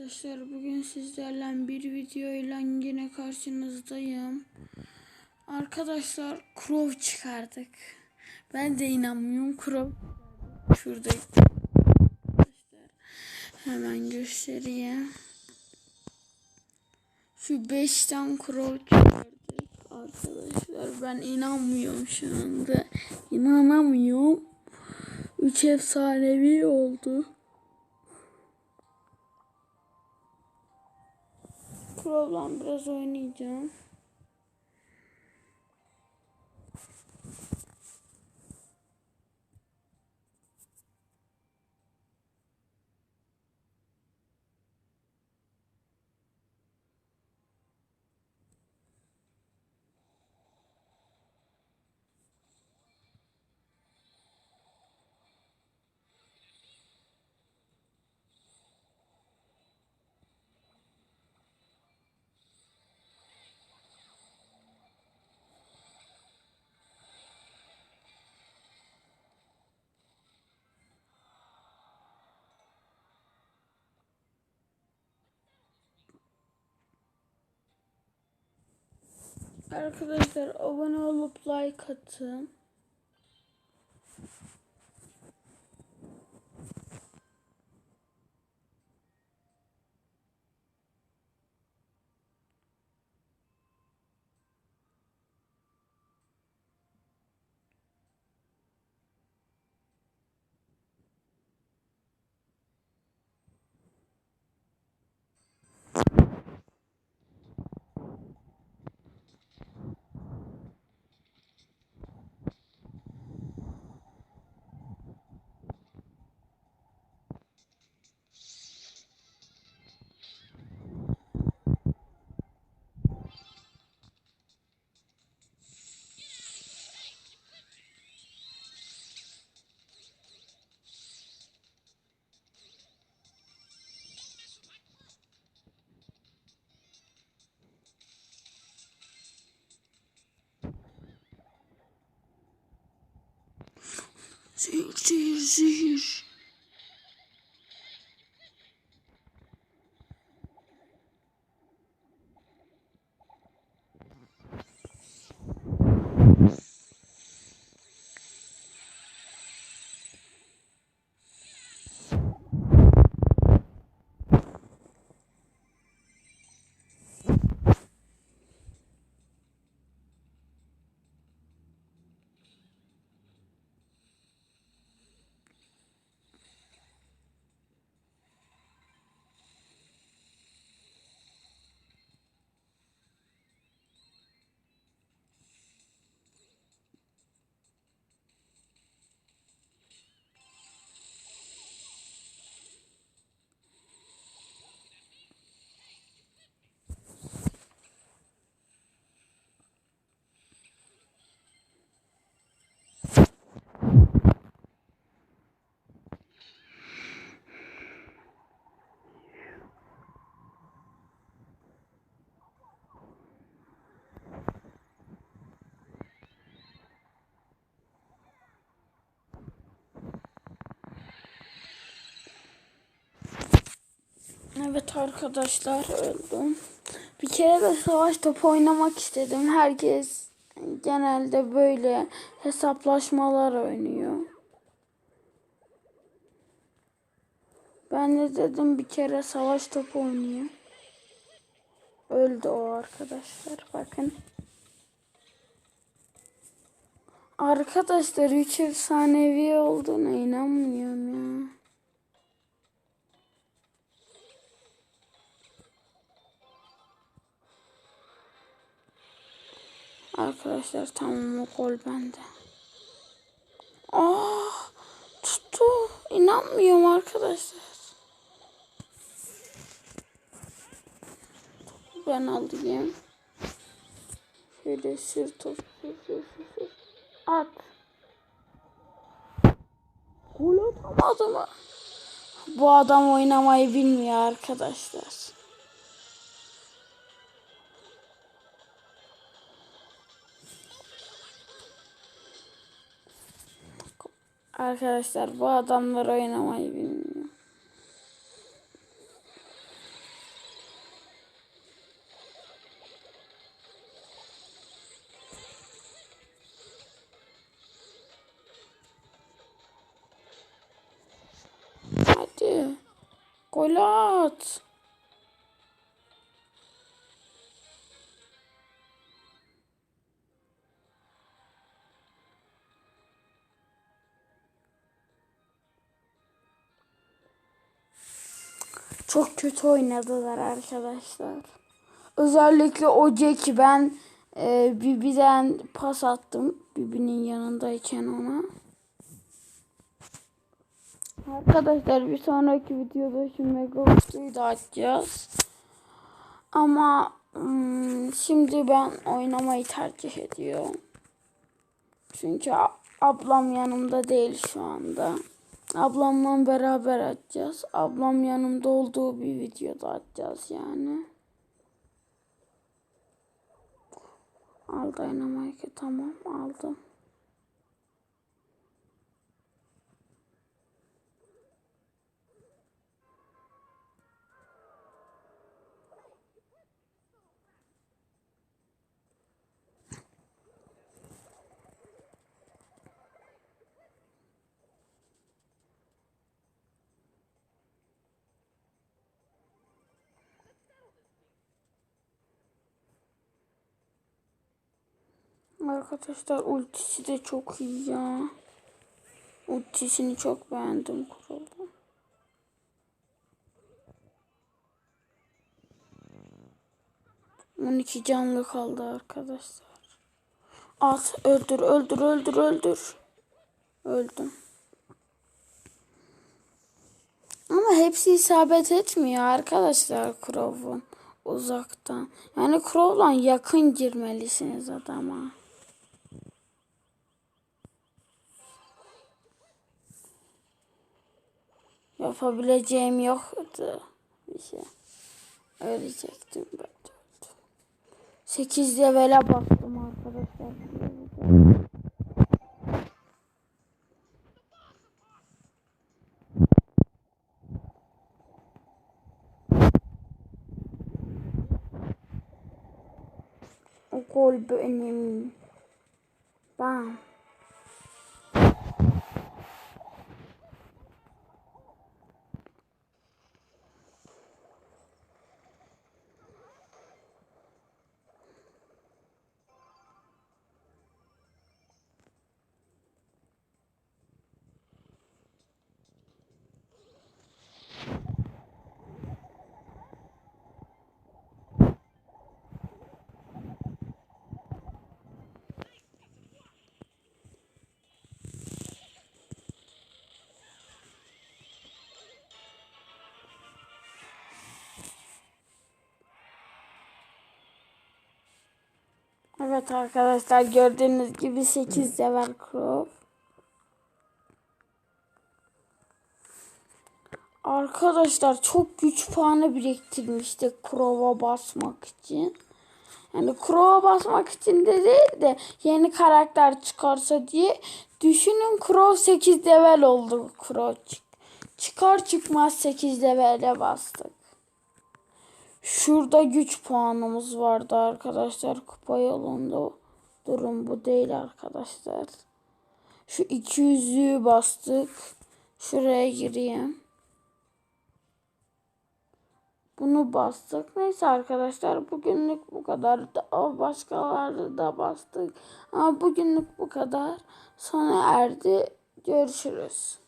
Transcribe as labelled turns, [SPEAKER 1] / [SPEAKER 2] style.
[SPEAKER 1] Arkadaşlar bugün sizlerle bir videoyla yine karşınızdayım. Arkadaşlar Crow çıkardık. Ben de inanmıyorum Crow. Şurada. Hemen göstereyim. Şu 5'ten Crow çıkardık. Arkadaşlar ben inanmıyorum şu anda. İnanamıyorum. 3 efsanevi oldu. Crow'la biraz oynayacağım. Arkadaşlar abone olup like atın. Giz, giz, giz. Yes. Evet arkadaşlar öldüm. Bir kere de savaş topu oynamak istedim. Herkes genelde böyle hesaplaşmalar oynuyor. Ben de dedim bir kere savaş topu oynayayım. Öldü o arkadaşlar. Bakın. Arkadaşlar 3 efsanevi olduğuna inanmıyorum ya. Arkadaşlar tamam o gol bende. Aa tuttu. İnanmıyorum arkadaşlar. Topu ben alayım. Şöyle sür sür. At. Gol atamadı mı? Bu adam oynamayı bilmiyor arkadaşlar. Arkadaşlar bu adamlar oynamayı bilmiyor. Hadi. Gol at. Çok kötü oynadılar arkadaşlar. Özellikle o Jack'i ben e, Bibi'den pas attım. Bibi'nin yanındayken ona. Arkadaşlar bir sonraki videoda şu mega kutuyu da açacağız. Ama hmm, şimdi ben oynamayı tercih ediyorum. Çünkü ablam yanımda değil şu anda. Ablamla beraber açacağız. Ablam yanımda olduğu bir videoda açacağız yani. Al Dynamite'ı tamam aldım. Arkadaşlar ultisi de çok iyi ya. Ultisini çok beğendim kurulu. On iki canlı kaldı arkadaşlar. At öldür öldür öldür öldür. Öldüm. Ama hepsi isabet etmiyor arkadaşlar Crow'un uzaktan. Yani Crow'la yakın girmelisiniz adama. Yapabileceğim yoktu bir şey. Ölecektim ben. 8 levele bastım arkadaşlar. O gol benim. Bam. Evet arkadaşlar gördüğünüz gibi 8 level Crow. Arkadaşlar çok güç puanı biriktirmiştik Crow'a basmak için. Yani Crow'a basmak için de değil de yeni karakter çıkarsa diye düşünün Crow 8 level oldu Crow çık. Çıkar çıkmaz 8 levele bastık. Şurada güç puanımız vardı arkadaşlar. Kupa yolunda durum bu değil arkadaşlar. Şu 200'lüğü bastık. Şuraya gireyim. Bunu bastık. Neyse arkadaşlar bugünlük bu kadar. Daha başkaları da bastık. Ama bugünlük bu kadar. Sona erdi. Görüşürüz.